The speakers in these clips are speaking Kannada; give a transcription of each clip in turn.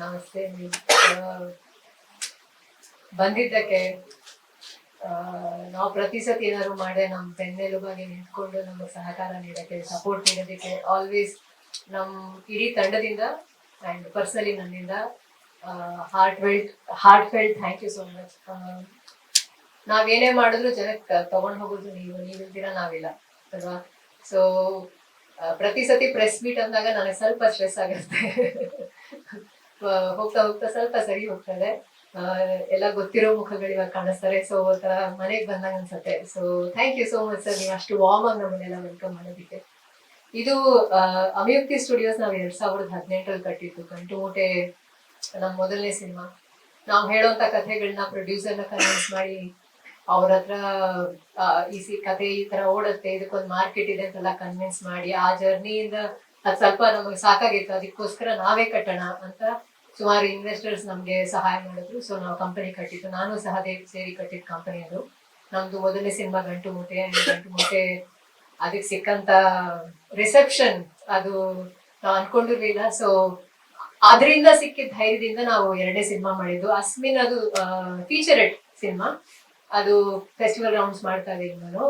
ನಮಸ್ತೆ ಬಂದಿದ್ದಕ್ಕೆ ನಾವು ಪ್ರತಿ ಸತಿ ಏನಾದ್ರು ಮಾಡೇ ನಮ್ಮ ಬೆನ್ನೆಲುಬಾಗಿ ನಿಂತ್ಕೊಂಡು ನಮಗೆ ಸಹಕಾರ ನೀಡಕ್ಕೆ ಸಪೋರ್ಟ್ ನೀಡೋದಕ್ಕೆ ಆಲ್ವೇಸ್ ನಮ್ಮ ಇಡೀ ತಂಡದಿಂದ ಆ್ಯಂಡ್ ಪರ್ಸನಲಿ ನನ್ನಿಂದ heart welt heartfelt thank you so much ನಾವೇನೇ ಮಾಡಿದ್ರು ಜನಕ್ಕೆ ತಗೊಂಡು ಹೋಗೋದು ನೀವು ನೀವಿಲ್ದಿರ ನಾವಿಲ್ಲ, ಅಲ್ವಾ? ಸೊ ಪ್ರತಿ ಸತಿ ಪ್ರೆಸ್ ಮೀಟ್ ಅಂದಾಗ ನನಗೆ ಸ್ವಲ್ಪ ಸ್ಟ್ರೆಸ್ ಆಗುತ್ತೆ. ಹೋಗ್ತಾ ಹೋಗ್ತಾ ಸ್ವಲ್ಪ ಸರಿ ಹೋಗ್ತದೆ. ಎಲ್ಲ ಗೊತ್ತಿರೋ ಮುಖಗಳು ಇವಾಗ ಕಾಣಿಸ್ತಾರೆ. ಸೊ ಒಂಥರ ಮನೆಗೆ ಬಂದಾಗ ಅನ್ಸುತ್ತೆ. So thank you so much sir ನೀವು ಅಷ್ಟು ವಾರ್ಮ್ ಆಗಿ ನಮ್ಮನ್ನೆಲ್ಲ ವೆಲ್ಕಮ್ ಮಾಡೋದಕ್ಕೆ ಇದು ಅಭಿಯುಕ್ತಿ ಸ್ಟುಡಿಯೋಸ್ ನಾವು ಎರಡ್ ಸಾವಿರದ ಹದಿನೆಂಟರಲ್ಲಿ ಕಟ್ಟಿದ್ದು. ಗಂಟು ಮೂಟೆ ನಮ್ಮ ಮೊದಲನೇ ಸಿನಿಮಾ. ನಾವು ಹೇಳೋಂಥ ಕಥೆಗಳನ್ನ ಪ್ರೊಡ್ಯೂಸರ್ನ ಕನ್ವಿನ್ಸ್ ಮಾಡಿ ಅವ್ರ ಹತ್ರ ಈ ಸಿ, ಕಥೆ ಈ ಥರ ಓಡುತ್ತೆ, ಇದಕ್ಕೊಂದು ಮಾರ್ಕೆಟ್ ಇದೆ ಅಂತೆಲ್ಲ ಕನ್ವಿನ್ಸ್ ಮಾಡಿ ಆ ಜರ್ನಿಯಿಂದ ಅದು ಸ್ವಲ್ಪ ನಮಗೆ ಸಾಕಾಗಿತ್ತು. ಅದಕ್ಕೋಸ್ಕರ ನಾವೇ ಕಟ್ಟೋಣ ಅಂತ ಸುಮಾರು ಇನ್ವೆಸ್ಟರ್ಸ್ ನಮಗೆ ಸಹಾಯ ಮಾಡಿದ್ರು. ಸೊ ನಾವು ಕಂಪನಿ ಕಟ್ಟಿದ್ದು. ನಾನು ಸಹ ಸೇರಿ ಕಟ್ಟಿದ ಕಂಪನಿ ಅದು. ನಮ್ದು ಮೊದಲನೇ ಸಿನಿಮಾ ಗಂಟು ಮೂಟೆ ಗಂಟು ಮೂಟೆ. ಅದಕ್ಕೆ ಸಿಕ್ಕಂತ ರಿಸೆಪ್ಷನ್ ಅದು ನಾವು ಅನ್ಕೊಂಡಿರ್ಲಿಲ್ಲ. ಸೊ ಅದರಿಂದ ಸಿಕ್ಕಿದ ಧೈರ್ಯದಿಂದ ನಾವು ಎರಡನೇ ಸಿನಿಮಾ ಮಾಡಿದ್ದು. ಅಸ್ಮಿನ್ ಅದು ಫೀಚರೆಡ್ ಸಿನಿಮಾ. ಅದು ಫೆಸ್ಟಿವಲ್ ರೌಂಡ್ಸ್ ಮಾಡ್ತಾ ಇದ್ದೀವಿ ನಾನು.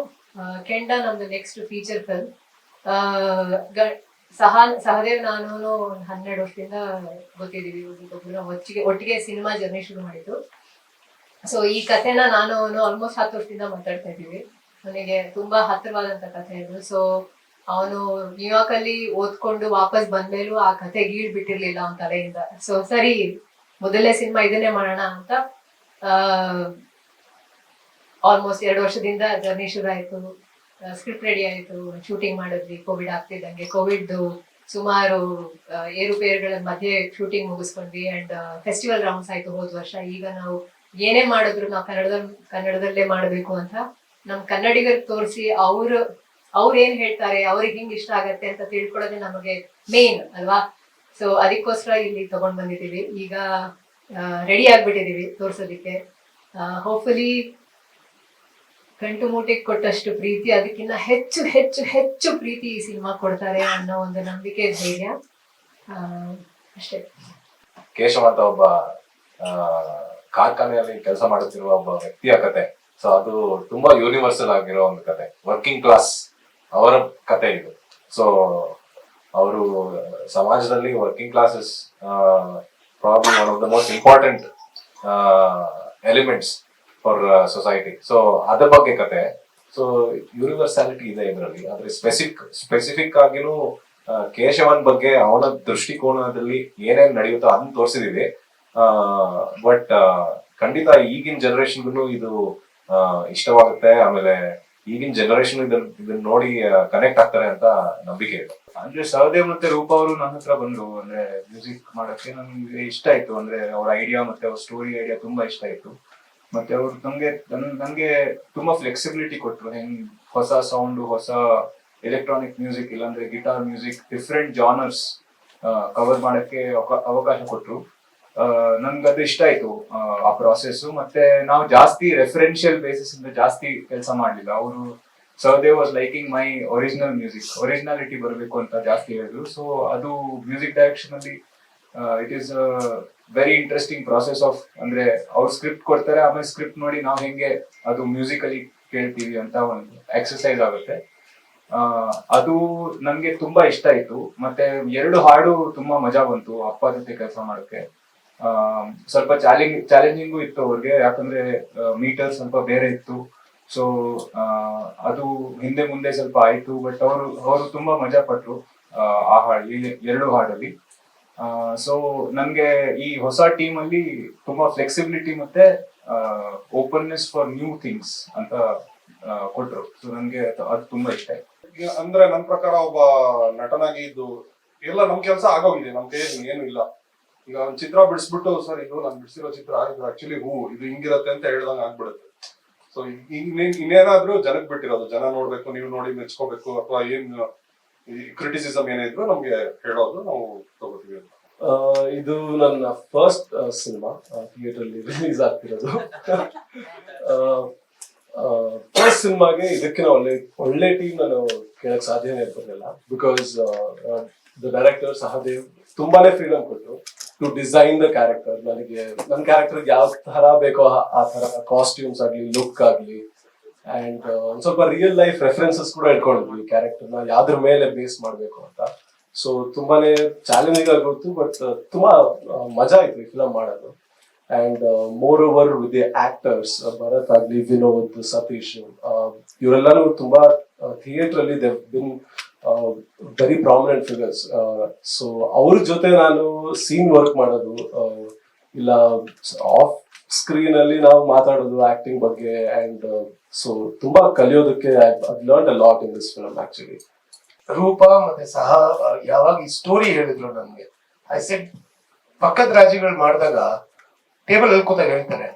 ಕೆಂಡ ನಮ್ದು ನೆಕ್ಸ್ಟ್ ಫೀಚರ್ ಫಿಲ್ಮ್ ಸಹ ಸಹದೇವ್ ನಾನು ಹನ್ನೆರಡು ವರ್ಷದಿಂದ ಗೊತ್ತಿದ್ದೀವಿ ಒಟ್ಟಿಗೆ ಒಟ್ಟಿಗೆ ಸಿನಿಮಾ ಜರ್ನಿ ಶುರು ಮಾಡಿದ್ದು. ಸೊ ಈ ಕಥೆನ ನಾನು ಆಲ್ಮೋಸ್ಟ್ ಹತ್ತು ವರ್ಷದಿಂದ ಮಾತಾಡ್ತಾ ಇದ್ದೀವಿ. ನನಗೆ ತುಂಬಾ ಹತ್ತಿರವಾದಂತ ಕಥೆ ಇದು. ಸೊ ಅವನು ನ್ಯೂಯಾರ್ಕ್ ಅಲ್ಲಿ ಓದ್ಕೊಂಡು ವಾಪಸ್ ಬಂದ್ಮೇಲೂ ಆ ಕಥೆ ಗೀಳ್ ಬಿಟ್ಟಿರ್ಲಿಲ್ಲ ಅವನ ತಲೆಯಿಂದ. ಸೊ ಸರಿ ಮೊದಲನೇ ಸಿನಿಮಾ ಇದನ್ನೇ ಮಾಡೋಣ ಅಂತ ಆಲ್ಮೋಸ್ಟ್ ಎರಡು ವರ್ಷದಿಂದ ಜರ್ನಿ ಶುರು ಆಯ್ತು. ಸ್ಕ್ರಿಪ್ಟ್ ರೆಡಿ ಆಯಿತು ಶೂಟಿಂಗ್ ಮಾಡಿದ್ವಿ ಕೋವಿಡ್ ಆಗ್ತಿದ್ದಂಗೆ. ಕೋವಿಡ್ ಸುಮಾರು ಏರುಪೇರುಗಳ ಮಧ್ಯೆ ಶೂಟಿಂಗ್ ಮುಗಿಸ್ಕೊಂಡ್ವಿ ಅಂಡ್ ಫೆಸ್ಟಿವಲ್ ರೌಂಡ್ಸ್ ಆಯ್ತು ಹೋದ ವರ್ಷ. ಈಗ ನಾವು ಏನೇ ಮಾಡಿದ್ರು ನಾವು ಕನ್ನಡದಲ್ಲಿ ಕನ್ನಡದಲ್ಲೇ ಮಾಡಬೇಕು ಅಂತ ನಮ್ಮ ಕನ್ನಡಿಗರಿಗೆ ತೋರಿಸಿ ಅವರು, ಅವ್ರು ಏನ್ ಹೇಳ್ತಾರೆ, ಅವ್ರಿಗೆ ಹಿಂಗ್ ಇಷ್ಟ ಆಗತ್ತೆ ಅಂತ ತಿಳ್ಕೊಳ್ಳೋದೇ ನಮಗೆ ಮೇನ್ ಅಲ್ವಾ? ಸೊ ಅದಕ್ಕೋಸ್ಕರ ಇಲ್ಲಿ ತಗೊಂಡ್ ಬಂದಿದ್ದೀವಿ. ಈಗ ರೆಡಿ ಆಗ್ಬಿಟ್ಟಿದೀವಿ ತೋರ್ಸೋದಿಕ್ಕೆ. ಹೋಪ್ಫುಲಿ ಗಂಟು ಮೂಟೆಗೆ ಕೊಟ್ಟಷ್ಟು ಪ್ರೀತಿ ಅದಕ್ಕಿಂತ ಹೆಚ್ಚು ಹೆಚ್ಚು ಹೆಚ್ಚು ಪ್ರೀತಿ ಈ ಸಿನಿಮಾ ಕೊಡ್ತಾರೆ ಅನ್ನೋ ಒಂದು ನಂಬಿಕೆ ಧೈರ್ಯ ಅಷ್ಟೇ. ಕೇಶವ ಅಂತ ಒಬ್ಬ ಕಾರ್ಖಾನೆಯಲ್ಲಿ ಕೆಲಸ ಮಾಡುತ್ತಿರುವ ಒಬ್ಬ ವ್ಯಕ್ತಿಯ ಕತೆ. ಸೊ ಅದು ತುಂಬಾ ಯೂನಿವರ್ಸಲ್ ಆಗಿರೋ ಒಂದು ಕತೆ. ವರ್ಕಿಂಗ್ ಕ್ಲಾಸ್ ಅವರ ಕತೆ ಇದು. ಸೊ ಅವರು ಸಮಾಜದಲ್ಲಿ working classes problem one of the most important elements for society so ಅದ್ರ ಬಗ್ಗೆ ಕತೆ. ಸೊ ಯೂನಿವರ್ಸಾಲಿಟಿ ಇದೆ ಇದರಲ್ಲಿ. ಆದ್ರೆ ಸ್ಪೆಸಿಫಿಕ್ ಸ್ಪೆಸಿಫಿಕ್ ಆಗಿನೂ ಕೇಶವನ್ ಬಗ್ಗೆ ಅವನ ದೃಷ್ಟಿಕೋನದಲ್ಲಿ ಏನೇನ್ ನಡೆಯುತ್ತೋ ಅದನ್ನ ತೋರಿಸಿದೀವಿ. ಬಟ್ ಖಂಡಿತ ಈಗಿನ ಜನರೇಷನ್ಗೂ ಇದು ಇಷ್ಟವಾಗುತ್ತೆ. ಆಮೇಲೆ ಈಗಿನ ಜನರೇಷನ್ ಇದನ್ನ ನೋಡಿ ಕನೆಕ್ಟ್ ಆಗ್ತಾರೆ ಅಂತ ನಂಬಿಕೆ ಇದೆ. ಅಂದ್ರೆ ಸಹದೇವ್ ಮತ್ತೆ ರೂಪ ಅವರು ನನ್ನ ಹತ್ರ ಬಂದ್ರು. ಅಂದ್ರೆ ಮ್ಯೂಸಿಕ್ ಮಾಡಕ್ಕೆ ನನ್ಗೆ ಇಷ್ಟ ಆಯ್ತು. ಅಂದ್ರೆ ಅವ್ರ ಐಡಿಯಾ ಮತ್ತೆ ಅವ್ರ ಸ್ಟೋರಿ ಐಡಿಯಾ ತುಂಬಾ ಇಷ್ಟ ಆಯ್ತು. ಮತ್ತೆ ಅವರು ನಮ್ಗೆ ನಂಗೆ ನನ್ಗೆ ತುಂಬಾ ಫ್ಲೆಕ್ಸಿಬಿಲಿಟಿ ಕೊಟ್ರು. ಹೆಂಗ್ ಹೊಸ ಸೌಂಡ್ ಹೊಸ ಎಲೆಕ್ಟ್ರಾನಿಕ್ ಮ್ಯೂಸಿಕ್ ಇಲ್ಲಾಂದ್ರೆ guitar music different genres cover ಮಾಡಕ್ಕೆ ಅವಕ- ಅವಕಾಶ ಕೊಟ್ರು. ಅದು ಇಷ್ಟ ಆಯ್ತು ಆ, ಪ್ರಾಸೆಸ್ ಮತ್ತೆ ನಾವು ಜಾಸ್ತಿ ರೆಫರೆನ್ಷಿಯಲ್ ಬೇಸಿಸ್ ಇಂದ ಜಾಸ್ತಿ ಕೆಲಸ ಮಾಡಲಿಲ್ಲ. ಅವರು Sahadev was liking my original music originality ಬರಬೇಕು ಅಂತ ಜಾಸ್ತಿ ಹೇಳಿದ್ರು. ಸೊ ಅದು ಮ್ಯೂಸಿಕ್ ಡೈರೆಕ್ಷನ್ ಅಲ್ಲಿ it is very interesting process of ಅಂದ್ರೆ ಅವ್ರು ಸ್ಕ್ರಿಪ್ಟ್ ಕೊಡ್ತಾರೆ ಆಮೇಲೆ ಸ್ಕ್ರಿಪ್ಟ್ ನೋಡಿ ನಾವು ಹೆಂಗೆ ಅದು ಮ್ಯೂಸಿಕಲಿ ಕೇಳ್ತೀವಿ ಅಂತ ಒಂದು ಎಕ್ಸಸೈಸ್ ಆಗುತ್ತೆ. ಆ, ಅದು ನನ್ಗೆ ತುಂಬಾ ಇಷ್ಟ ಆಯ್ತು. ಮತ್ತೆ ಎರಡು ಹಾಡು ತುಂಬಾ ಮಜಾ ಬಂತು ಅಪ್ಪ ಜೊತೆ ಕೆಲಸ ಮಾಡೋಕೆ ಆ, ಸ್ವಲ್ಪ ಚಾಲೆಂಜ್ ಚಾಲೆಂಜಿಂಗು ಇತ್ತು ಅವ್ರಿಗೆ ಯಾಕಂದ್ರೆ ಮೀಟರ್ ಸ್ವಲ್ಪ ಬೇರೆ ಇತ್ತು. ಸೊ ಅದು ಹಿಂದೆ ಮುಂದೆ ಸ್ವಲ್ಪ ಆಯ್ತು ಬಟ್ ಅವರು ಅವರು ತುಂಬಾ ಮಜಾ ಪಟ್ರು ಆ, ಹಾಡು ಎರಡು ಹಾಡಲ್ಲಿ. ಸೊ ನನ್ಗೆ ಈ ಹೊಸ ಟೀಮ್ ಅಲ್ಲಿ ತುಂಬಾ ಫ್ಲೆಕ್ಸಿಬಿಲಿಟಿ ಮತ್ತೆ ಓಪನ್ನೆಸ್ ಫಾರ್ ನ್ಯೂ ಥಿಂಗ್ಸ್ ಅಂತ ಕೊಟ್ಟರು ಸೊ ನನ್ಗೆ ಅದು ತುಂಬಾ ಇಷ್ಟ ಅಂದ್ರೆ ನನ್ನ ಪ್ರಕಾರ ಒಬ್ಬ ನಟನಾಗಿ ಇದ್ದು, ಎಲ್ಲ ನಮ್ ಕೆಲಸ ಆಗೋಗಿದೆ ನಮ್ ಕೈ ಏನು ಇಲ್ಲ. ಈಗ ಒಂದ್ ಚಿತ್ರ ಬಿಡಿಸ್ಬಿಟ್ಟು, ಸರ್, ಇದು ನಾನು ಬಿಡಿಸಿರೋ ಚಿತ್ರ ಇದು ಆಕ್ಚುಲಿ ಹೂ, ಇದು ಹಿಂಗಿರತ್ತೆ ಅಂತ ಹೇಳ್ದಂಗ ಆಗ್ಬಿಡುತ್ತೆ. ಸೊ ಇನ್ನೇನಾದ್ರೂ ಜನಕ್ ಬಿಟ್ಟಿರೋದು, ಜನ ನೋಡ್ಬೇಕು, ನೀವು ನೋಡಿ ಮೆಚ್ಕೋಬೇಕು, ಅಥವಾ ಏನ್ ಕ್ರಿಟಿಸಿಸಮ್ ಏನೇ ಇದ್ರು ನಮ್ಗೆ ಹೇಳೋದು, ನಾವು ತಗೋತೀವಿ ಅಂತ. ಇದು ನನ್ನ ಫಸ್ಟ್ ಸಿನಿಮಾ ಥಿಯೇಟರ್ ಅಲ್ಲಿ ರಿಲೀಸ್ ಆಗ್ತಿರೋದು. ಫಸ್ಟ್ ಸಿನಿಮಾಗೆ ಇದಕ್ಕಿನ ಒಳ್ಳೆ ಒಳ್ಳೆ ಟೀಮ್ ನಾನು ಕೇಳಕ್ ಸಾಧ್ಯನೇ ಇರ್ತಿರ್ಲಿಲ್ಲ. ಬಿಕಾಸ್ ದ ಡೈರೆಕ್ಟರ್ ಸಹದೇವ್ ತುಂಬಾನೇ ಫ್ರೀಡಮ್ ಕೊಟ್ಟರು ಟು ಡಿಸೈನ್ ದ ಕ್ಯಾರೆಕ್ಟರ್ ನನಗೆ, ನನ್ನ ಕ್ಯಾರೆಕ್ಟರ್ ಯಾವ ತರ ಬೇಕೋ ಆ- ತರ ಕಾಸ್ಟ್ಯೂಮ್ಸ್ ಆಗ್ಲಿ ಲುಕ್ ಆಗ್ಲಿ ಅಂಡ್ ಸ್ವಲ್ಪ ರಿಯಲ್ ಲೈಫ್ ರೆಫರೆನ್ಸಸ್ ಕೂಡ ಇಟ್ಕೊಂಡಿದ್ವಿ. ಕ್ಯಾರೆಕ್ಟರ್ನ ಯಾವ್ದ್ರ ಮೇಲೆ ಬೇಸ್ ಮಾಡಬೇಕು ಅಂತ. ಸೊ ತುಂಬಾನೇ ಚಾಲೆಂಜಿಂಗ್ ಆಗಿತ್ತು ಬಟ್ ತುಂಬಾ ಆ, ಮಜಾ ಆಯ್ತು ಈ ಫಿಲಮ್ ಮಾಡೋದು. And moreover with the actors Bharat ಆಗ್ಲಿ ವಿನೋದ್ ಸತೀಶ್ ಇವರೆಲ್ಲರೂ ತುಂಬಾ ಥಿಯೇಟರ್ ಅಲ್ಲಿ they've been very prominent figures so ಅವ್ರ ಜೊತೆ ನಾನು ಸೀನ್ ವರ್ಕ್ ಮಾಡೋದು ಇಲ್ಲ ಆಫ್ ಸ್ಕ್ರೀನ್ ಅಲ್ಲಿ ನಾವು ಮಾತಾಡೋದು ಆಕ್ಟಿಂಗ್ ಬಗ್ಗೆ ಅಂಡ್ ಸೊ ತುಂಬಾ ಕಲಿಯೋದಕ್ಕೆ learn a lot in this film actually Roopa ಮತ್ತೆ ಸಹ ಯಾವಾಗ ಈ ಸ್ಟೋರಿ ಹೇಳಿದ್ರು ನಮ್ಗೆ. ಐ ಸೆಡ್ ಪಕ್ಕದ ರಾಜ್ಯಗಳು ಮಾಡಿದಾಗ ಟೇಬಲ್ ಅಲ್ಲಿ ಕೂತಾಗ ಹೇಳ್ತಾರೆ,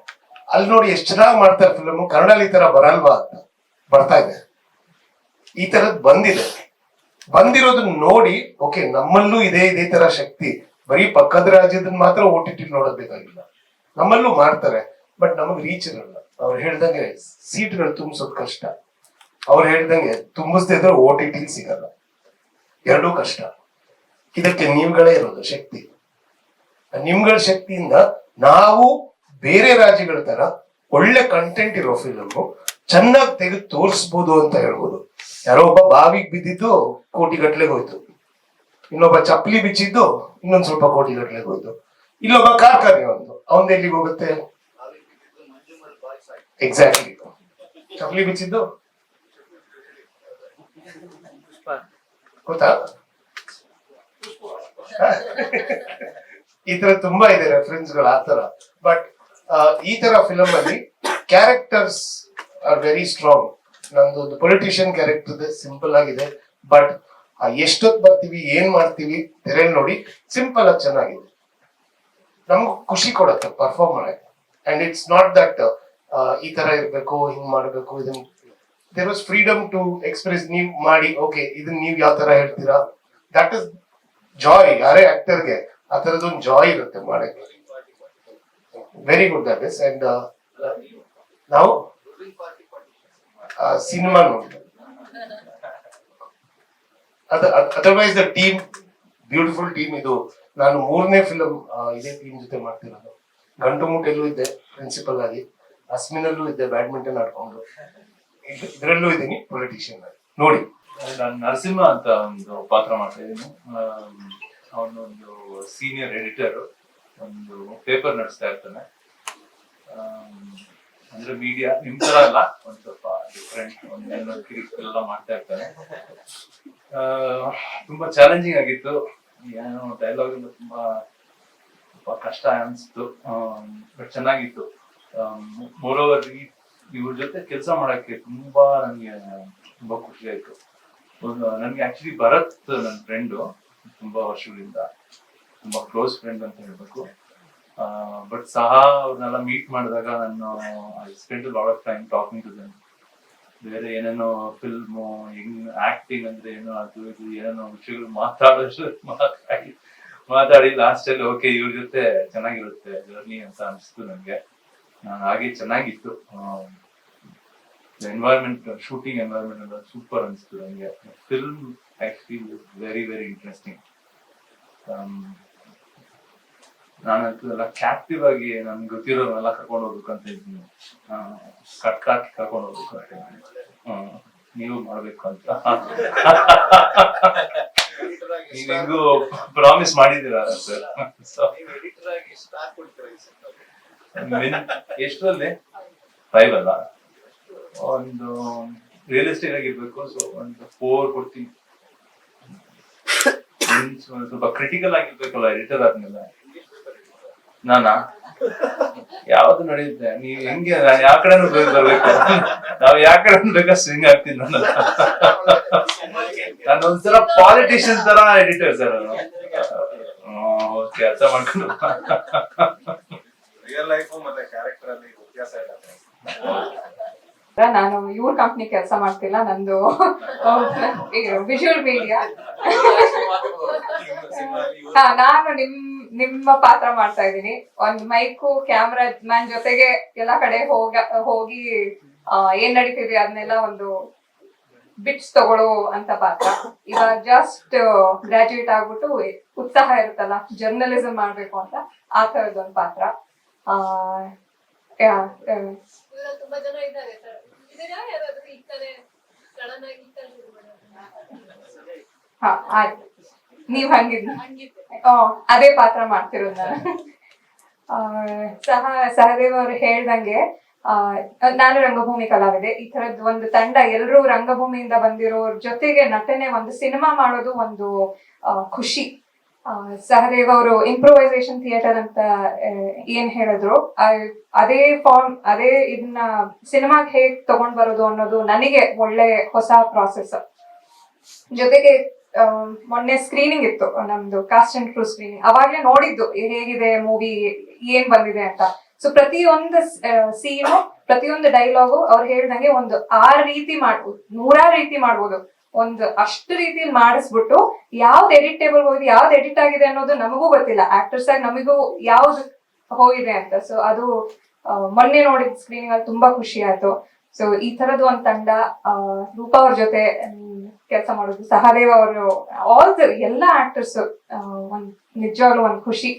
ಅಲ್ಲಿ ನೋಡಿ ಎಷ್ಟು ಚೆನ್ನಾಗಿ ಮಾಡ್ತಾರೆ ಫಿಲಮ್ ಕನ್ನಡಲ್ಲಿ ಈ ತರ ಬರಲ್ವಾ ಅಂತ ಬರ್ತಾ ಇದೆ. ಈ ತರದ್ ಬಂದಿದೆ. ಬಂದಿರೋದನ್ನ ನೋಡಿ, ಓಕೆ, ನಮ್ಮಲ್ಲೂ ಇದೆ, ಇದೇ ತರ ಶಕ್ತಿ. ಬರೀ ಪಕ್ಕದ ರಾಜ್ಯದನ್ನ ಮಾತ್ರ ಓ ಟಿ ಟಿ ನೋಡೋದ್ ನಮ್ಮಲ್ಲೂ ಮಾಡ್ತಾರೆ, ಬಟ್ ನಮಗ್ ರೀಚ್ ಇರಲ್ಲ. ಅವ್ರು ಹೇಳ್ದಂಗೆ ಸೀಟ್ಗಳು ತುಂಬಿಸೋದು ಕಷ್ಟ. ಅವ್ರು ಹೇಳ್ದಂಗೆ ತುಂಬಿಸ್ದೇ ಇದ್ರೆ ಓ ಟಿ ಟಿ ಸಿಗಲ್ಲ. ಎರಡೂ ಕಷ್ಟ. ಇದಕ್ಕೆ ನೀವುಗಳೇ ಇರೋದು ಶಕ್ತಿ. ನಿಮ್ಗಳ ಶಕ್ತಿಯಿಂದ ನಾವು ಬೇರೆ ರಾಜ್ಯಗಳ ತರ ಒಳ್ಳೆ ಕಂಟೆಂಟ್ ಇರೋ ಫಿಲಮ್ ಚೆನ್ನಾಗಿ ತೆಗೆದು ತೋರಿಸ್ಬೋದು ಅಂತ ಹೇಳ್ಬೋದು. ಯಾರೋ ಒಬ್ಬ ಬಾವಿಗೆ ಬಿದ್ದಿದ್ದು ಕೋಟಿ ಗಟ್ಲೆಗೆ ಹೋಯ್ತು. ಇನ್ನೊಬ್ಬ ಚಪ್ಪಲಿ ಬಿಚ್ಚಿದ್ದು ಇನ್ನೊಂದ್ ಸ್ವಲ್ಪ ಕೋಟಿ ಗಟ್ಲೆಗೆ ಹೋಯ್ತು. ಇಲ್ಲೊಬ್ಬ ಕಾರ್ಖಾನೆ ಒಂದು ಅವನ್ ಎಲ್ಲಿಗೆ ಹೋಗುತ್ತೆ? ಎಕ್ಸಾಕ್ಟ್ಲಿ ಚಪ್ಪಲಿ ಬಿಚ್ಚಿದ್ದು ಗೊತ್ತಾ? ಈ ತರ ತುಂಬಾ ಇದೆ ರೆಫರೆನ್ಸ್ಗಳು ತರ. ಬಟ್ ಈ ತರ ಫಿಲಮ್ ಅಲ್ಲಿ ಕ್ಯಾರೆಕ್ಟರ್ಸ್ ಆರ್ ವೆರಿ ಸ್ಟ್ರಾಂಗ್ ನಂದು ಒಂದು ಪೊಲಿಟಿಷಿಯನ್ ಕ್ಯಾರೆಕ್ಟರ್ ಸಿಂಪಲ್ ಆಗಿದೆ. ಬಟ್ ಎಷ್ಟೊತ್ ಬರ್ತೀವಿ, ಏನ್ ಮಾಡ್ತೀವಿ ತೆರೆ ನೋಡಿ ಸಿಂಪಲ್ ಆಗಿ ಚೆನ್ನಾಗಿದೆ. ನಮ್ಗೆ ಖುಷಿ ಕೊಡುತ್ತೆ ಪರ್ಫಾರ್ಮ್ ಮಾಡಕ್ಕೆ. ಅಂಡ್ ಇಟ್ಸ್ ನಾಟ್ ದಟ್ ಈ ತರ ಇರ್ಬೇಕು, ಹಿಂಗ್ ಮಾಡ್ಬೇಕು ಇದನ್ನ there was freedom to express ನೀವು ಮಾಡಿ ಓಕೆ ಇದನ್ನ ನೀವು ಯಾವ ತರ ಹೇಳ್ತೀರಾ ದಟ್ ಇಸ್ ಜಾಯ್ ಯಾರೇ ಆಕ್ಟರ್ಗೆ ಆ ತರದೊಂದು ಜಾಯ್ ಇರುತ್ತೆ ಮಾಡಕ್ಕೆ very good that is and ನಾವು ಸಿನಿಮಾ ನೋಡಿ ಅದ otherwise the team beautiful team ಇದು. ನಾನು ಮೂರನೇ ಫಿಲಮ್ ಇದೇ ಟೀಮ್ ಜೊತೆ ಮಾಡ್ತಿರೋದು. ಗಂಟು ಮುಟ್ಟೆಲ್ಲೂ ಇದ್ದೆ ಪ್ರಿನ್ಸಿಪಲ್ ಆಗಿ. ಅಸ್ಮಿನಲ್ಲೂ ಇದ್ದೆ ಬ್ಯಾಡ್ಮಿಂಟನ್ ಆಡ್ಕೊಂಡು. ಇದ್ರಲ್ಲೂ ಇದ್ದೀನಿ ಪೊಲಿಟಿಷಿಯನ್ ನೋಡಿ. ನಾನು ನರಸಿಂಹ ಅಂತ ಒಂದು ಪಾತ್ರ ಮಾಡ್ತಾ ಇದ್ದೀನಿ. ಅವನು ಒಂದು ಸೀನಿಯರ್ ಎಡಿಟರ್ ಒಂದು ಪೇಪರ್ ನಡೆಸ್ತಾ ಇರ್ತಾನೆ. ಅಂದ್ರೆ ಮೀಡಿಯಾ ನಿಮ್ ತರ ಅಲ್ಲ, ಒಂದ್ ಸ್ವಲ್ಪ ಡಿಫ್ರೆಂಟ್ ಒಂದೆಲ್ಲ ಎಲ್ಲ ಮಾಡ್ತಾ ಇರ್ತಾನೆ. ತುಂಬಾ ಚಾಲೆಂಜಿಂಗ್ ಆಗಿತ್ತು. ಏನೋ ಡೈಲಾಗ್ ಎಲ್ಲ ತುಂಬಾ ಕಷ್ಟ ಅನಿಸ್ತು. ಬಟ್ ಚೆನ್ನಾಗಿತ್ತು. ಮೋರೋವರ್ ಇವ್ರ ಜೊತೆ ಕೆಲಸ ಮಾಡಕ್ಕೆ ತುಂಬಾ ನನಗೆ ತುಂಬಾ ಖುಷಿ ಆಯ್ತು. ಒಂದು ನನ್ಗೆ ಆಕ್ಚುಲಿ ಭರತ್ ನನ್ನ ಫ್ರೆಂಡು ತುಂಬಾ ವರ್ಷಗಳಿಂದ ತುಂಬಾ ಕ್ಲೋಸ್ ಫ್ರೆಂಡ್ ಅಂತ ಹೇಳ್ಬೇಕು. ಬಟ್ ಸಹ ಅವ್ರನ್ನೆಲ್ಲ ಮೀಟ್ ಮಾಡಿದಾಗ ನಾನು I spend lot of time talking to them ಬೇರೆ ಏನೇನೋ ಫಿಲ್ಮು ಹೆಂಗ್ ಆಕ್ಟಿಂಗ್ ಅಂದ್ರೆ ಏನೋ ಅದು ಇದು ಏನೇನೋ ವಿಷಯಗಳು ಮಾತಾಡೋಷ್ಟು ಮಾತಾಡಿ ಮಾತಾಡಿ ಲಾಸ್ಟ್ ಅಲ್ಲಿ ಓಕೆ ಇವ್ರ ಜೊತೆ ಚೆನ್ನಾಗಿರುತ್ತೆ ಜರ್ನಿ ಅಂತ ಅನಿಸ್ತು ನನಗೆ ನಾನು ಹಾಗೆ ಚೆನ್ನಾಗಿತ್ತು. ಎನ್ವೈರ್ಮೆಂಟ್ ಶೂಟಿಂಗ್ ಎನ್ವೈರ್ಮೆಂಟ್ ಎಲ್ಲ ಸೂಪರ್ ಅನಿಸ್ತು ನನಗೆ film actually very very interesting ನಾನಂತೂ ಎಲ್ಲ ಕ್ಯಾಪ್ಟಿವ್ ಆಗಿ ನನ್ಗೆ ಗೊತ್ತಿರೋರೆಲ್ಲ ಕರ್ಕೊಂಡು ಹೋಗ್ಬೇಕು ಅಂತ ಇದ್ದೀನಿ. ಕಟ್ಕಾಕಿ ಕರ್ಕೊಂಡು ಹೋಗ್ಬೇಕು ಅಂತ. ನೀವು ಮಾಡ್ಬೇಕು ಅಂತ. ನೀವು ಹೆಂಗು ಪ್ರಾಮಿಸ್ ಮಾಡಿದ್ದೀರಾ ಸರ್ ಎಷ್ಟರಲ್ಲಿ ಫೈವ್ ಅಲ್ಲ ಒಂದು ರಿಯಲಿಸ್ಟಿಕ್ ಆಗಿರ್ಬೇಕು ಸೊ ಒಂದು ಫೋರ್ ಕೊಡ್ತೀನಿ. ಸ್ವಲ್ಪ- ಕ್ರಿಟಿಕಲ್ ಆಗಿರ್ಬೇಕಲ್ಲ ಎಡಿಟರ್ ಆದ್ಮೇಲೆ? ನಾನಾ? ಯಾವ್ದು ನಡೆಯುತ್ತೆ? ನೀವ್ ಹೆಂಗೆ, ನಾನು ಯಾವ ಕಡೆ ಬರ್ಬೇಕು? ನಾವ್ ಯಾವ ಕಡೆ ಬೇಕಾ ಸ್ವಿಂಗ್ ಆಗ್ತೀನಿ ನಾನು. ನಾನು ಒಂದ್ಸಲ ಪಾಲಿಟಿಷಿಯನ್ ತರ ಎಡಿಟರ್ ಸರ್ ಓಕೆ ಅರ್ಥ ಮಾಡ್ಕೊಂಡು ನಾನು ಇವ್ರ ಕಂಪ್ನಿ ಕೆಲಸ ಮಾಡ್ತಿಲ್ಲ, ನಂದು ವಿಜುವಲ್ ಮೀಡಿಯಾ ನಾನು ನಿಮ್, ನಿಮ್ಮ ಪಾತ್ರ ಮಾಡ್ತಾ ಇದ್ದೀನಿ. ಒಂದ್ ಮೈಕು ಕ್ಯಾಮ್ರಾ ಮ್ಯಾನ್ ಜೊತೆಗೆ ಎಲ್ಲ ಕಡೆ ಹೋಗ, ಹೋಗಿ ಏನ್ ನಡೀತಿದೆ ಅದನ್ನೆಲ್ಲ ಒಂದು ಬಿಟ್ಸ್ ತಗೊಳ್ಳೋ ಅಂತ ಪಾತ್ರ. ಇವಾಗ ಜಸ್ಟ್ ಗ್ರಾಜುಯೇಟ್ ಆಗ್ಬಿಟ್ಟು ಉತ್ಸಾಹ ಇರುತ್ತಲ್ಲ ಜರ್ನಲಿಸಂ ಮಾಡ್ಬೇಕು ಅಂತ, ಆ ತರದೊಂದು ಪಾತ್ರ. ತುಂಬಾ ಜನ ಹಾ ನೀವ್ ಹಂಗಿದ್ ಅದೇ ಪಾತ್ರ ಮಾಡ್ತಿರೋ ನಾನು. ಸಹ, ಸಹದೇವ್ ಅವ್ರು ಹೇಳ್ದಂಗೆ ನಾನು ರಂಗಭೂಮಿ ಕಲಾವಿದೆ. ಈ ತರದ್ ಒಂದು ತಂಡ ಎಲ್ಲರೂ ರಂಗಭೂಮಿಯಿಂದ ಬಂದಿರೋರ್ ಜೊತೆಗೆ ನಟನೆ, ಒಂದು ಸಿನಿಮಾ ಮಾಡೋದು ಒಂದು ಖುಷಿ. ಸಹದೇವ್ ಅವರು ಇಂಪ್ರೂವೈಸೇಷನ್ ಥಿಯೇಟರ್ ಅಂತ ಏನ್ ಹೇಳಿದ್ರು. ಅದೇ ಫಾರ್ಮ್ ಅದೇ ಇದನ್ನ ಸಿನಿಮಾಗೆ ಹೇಗ್ ತಗೊಂಡ್ ಬರೋದು ಅನ್ನೋದು ನನಗೆ ಒಳ್ಳೆ ಹೊಸ ಪ್ರಾಸೆಸ್ ಜೊತೆಗೆ ಮೊನ್ನೆ ಸ್ಕ್ರೀನಿಂಗ್ ಇತ್ತು, ನಮ್ದು ಕಾಸ್ಟ್ ಅಂಡ್ ಕ್ರೂ ಸ್ಕ್ರೀನಿಂಗ್ ಅವಾಗ್ಲೇ ನೋಡಿದ್ದು ಹೇಗಿದೆ ಮೂವಿ ಏನ್ ಬಂದಿದೆ ಅಂತ. ಸೊ ಪ್ರತಿಯೊಂದು ಸೀನು ಪ್ರತಿಯೊಂದು ಡೈಲಾಗು ಅವ್ರು ಹೇಳ್ದಂಗೆ ಒಂದು ಆರ್ ರೀತಿ ಮಾಡ್ಬೋದು ನೂರಾರು ರೀತಿ ಮಾಡ್ಬೋದು. ಒಂದು ಅಷ್ಟು ರೀತಿಯಲ್ಲಿ ಮಾಡಿಸ್ಬಿಟ್ಟು ಯಾವ್ದು ಎಡಿಟೇಬಲ್ ಹೋಗಿದೆ, ಯಾವ್ದು ಎಡಿಟ್ ಆಗಿದೆ ಅನ್ನೋದು ನಮಗೂ ಗೊತ್ತಿಲ್ಲ. ಆಕ್ಟರ್ಸ್ ಆಗಿ ನಮಗೂ ಯಾವ್ದು ಹೋಗಿದೆ ಅಂತ. ಸೊ ಅದು ಮೊನ್ನೆ ನೋಡಿದ ಸ್ಕ್ರೀನಿಂಗ್ ಅಲ್ಲಿ ತುಂಬಾ ಖುಷಿ ಆಯ್ತು. ಸೊ ಈ ತರದ್ ಒಂದ್ ತಂಡ ರೂಪಾ ಅವ್ರ ಜೊತೆ ಕೆಲಸ ಮಾಡೋದು, ಸಹದೇವ್ ಅವರು ಆಲ್ ಎಲ್ಲಾ ಆಕ್ಟರ್ಸ್ ಒಂದ್ ನಿಜವಾಗ್ಲೂ ಒಂದ್ ಖುಷಿ.